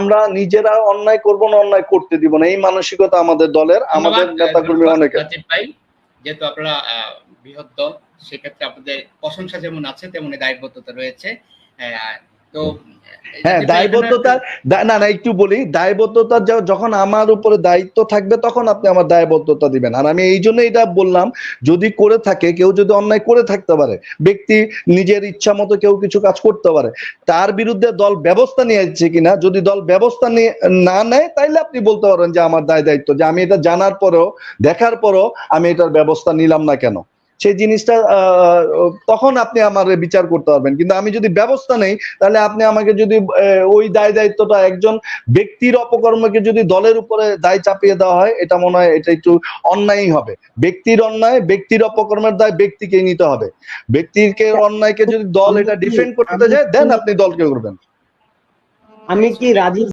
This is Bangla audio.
আমরা নিজেরা অন্যায় করব না অন্যায় করতে দিব না। এই মানসিকতা আমাদের দলের আমাদের নেতাকর্মী অনেকে যেহেতু আপনারা আহ, বৃহৎ দল সেক্ষেত্রে আপনাদের প্রশংসা যেমন আছে তেমনি দায়বদ্ধতা রয়েছে। আহ, তো হ্যাঁ দায়বদ্ধতা না না একটু বলি। দায়বদ্ধতা যখন আমার উপরে দায়িত্ব থাকবে তখন আপনি আমার দায়বদ্ধতা দিবেন। আর আমি এই জন্য এটা বললাম যদি করে থাকে কেউ যদি অন্যায় করে থাকতে পারে ব্যক্তি নিজের ইচ্ছা মতো কেউ কিছু কাজ করতে পারে তার বিরুদ্ধে দল ব্যবস্থা নিয়েছে কিনা যদি দল ব্যবস্থা নিয়ে না নেয় তাইলে আপনি বলতে পারেন যে আমার দায় দায়িত্ব। যে আমি এটা জানার পরেও দেখার পরেও আমি এটার ব্যবস্থা নিলাম না কেন? সেই জিনিসটা তখন আপনি আমার বিচার করতে পারবেন। কিন্তু আমি যদি ব্যবস্থা নেই তাহলে আপনি আমাকে যদি ওই দায় দায়িত্বটা একজন ব্যক্তির অপকর্মকে যদি দলের উপরে দায় চাপিয়ে দেওয়া হয় এটা মনে হয় এটা একটু অন্যায়ই হবে। ব্যক্তির অন্যায় ব্যক্তির অপকর্মের দায় ব্যক্তিকেই নিতে হবে। ব্যক্তিকে অন্যায়কে যদি দল এটা ডিফেন্ড করতে যায় দেন আপনি দলকে করবেন। আমি কি রাজীব